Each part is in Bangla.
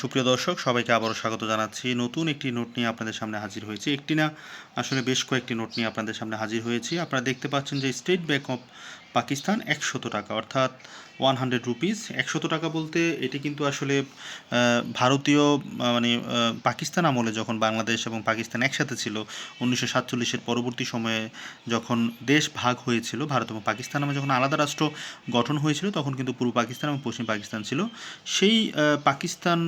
সুপ্রিয় দর্শক, সবাইকে আবারও স্বাগত জানাচ্ছি। নতুন একটি নোট নিয়ে আপনাদের সামনে হাজির হয়েছি। একটি না, আসলে বেশ কয়েকটি নোট নিয়ে আপনাদের সামনে হাজির হয়েছি। আপনারা দেখতে পাচ্ছেন যে স্টেট ব্যাংক অফ পাকিস্তান একশত টাকা, অর্থাৎ ওয়ান হান্ড্রেড রুপিস একশত টাকা বলতে এটি কিন্তু আসলে ভারতীয় মানে পাকিস্তান আমলে যখন বাংলাদেশ এবং পাকিস্তান একসাথে ছিল, উনিশশো সাতচল্লিশের পরবর্তী সময়ে যখন দেশ ভাগ হয়েছিল, ভারত এবং পাকিস্তান নামে যখন আলাদা রাষ্ট্র গঠন হয়েছিল, তখন কিন্তু পূর্ব পাকিস্তান এবং পশ্চিম পাকিস্তান ছিল। সেই পাকিস্তান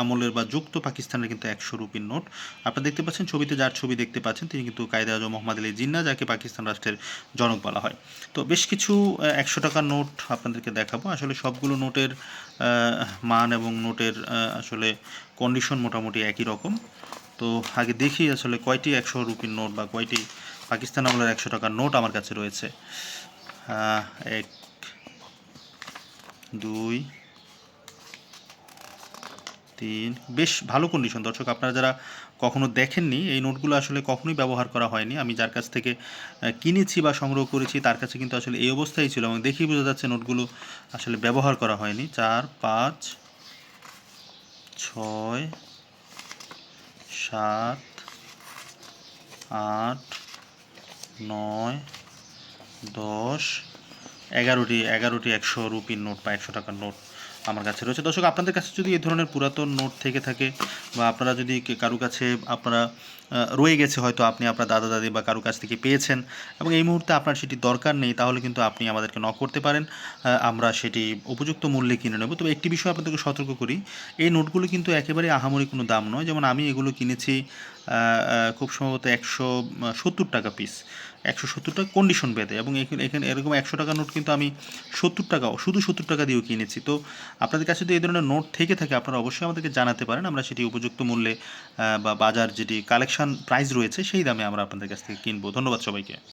আমলের বা যুক্ত পাকিস্তানের কিন্তু একশো রুপির নোট। আপনারা দেখতে পাচ্ছেন ছবিতে যার ছবি দেখতে পাচ্ছেন, তিনি কিন্তু কায়দে আজম মোহাম্মদ আলী জিন্না যাকে পাকিস্তান রাষ্ট্রের জনক বলা হয়। তো বেশ কিছু একশো টাকার নোট আপনাদেরকে দেখাবো। আসলে সবগুলো নোটের মান এবং নোটের আসলে কন্ডিশন মোটামুটি একই রকম। তো আগে দেখি আসলে কয়টি একশো রুপির নোট বা কয়টি পাকিস্তান আমলের একশো টাকার নোট আমার কাছে রয়েছে। এক, দুই তিন বেশ ভালো কন্ডিশন দর্শক, আপনারা যারা কখনো দেখেননি, এই নোটগুলো আসলে কখনোই ব্যবহার করা হয়নি। আমি যার কাছ থেকে কিনেছি বা সংগ্রহ করেছি, তার কাছে কিন্তু আসলে এই অবস্থাই ছিল এবং দেখেই বোঝা যাচ্ছে নোটগুলো আসলে ব্যবহার করা হয়নি। চার, পাঁচ, ছয়, সাত, আট, নয়, দশ এগারোটি এগারোটি একশো রুপির নোট বা একশো টাকার নোট আমার কাছে রয়েছে। দর্শক, আপনাদের কাছে যদি এই ধরনের পুরাতন নোট থেকে থাকে বা আপনারা যদি কারও কাছে আপনারা রয়ে গেছে হয়তো আপনি আপনার দাদা, দাদি বা কারও কাছ থেকে পেয়েছেন এবং এই মুহূর্তে আপনার সেটি দরকার নেই, তাহলে কিন্তু আপনি আমাদেরকে ন করতে পারেন আমরা সেটি উপযুক্ত মূল্যে কিনে নেব। তবে একটি বিষয় আপনাদেরকে সতর্ক করি, এই নোটগুলো কিন্তু একেবারে আহামরি কোনো দাম নয়। যেমন আমি এগুলো কিনেছি খুব সম্ভবত একশো সত্তর টাকা পিস একশো সত্তর টাকা কন্ডিশন পেতে এবং এখানে এরকম একশো টাকা নোট কিন্তু আমি সত্তর টাকাও শুধু সত্তর টাকা দিয়েও কিনেছি। তো আপনাদের কাছে যদি এই ধরনের নোট থেকে থাকে, আপনারা অবশ্যই আমাদেরকে জানাতে পারেন। আমরা সেটি উপযুক্ত মূল্যে বা বাজার যেটি কালেকশন প্রাইস রয়েছে, সেই দামে আমরা আপনাদের কাছ থেকে কিনবো। ধন্যবাদ সবাইকে।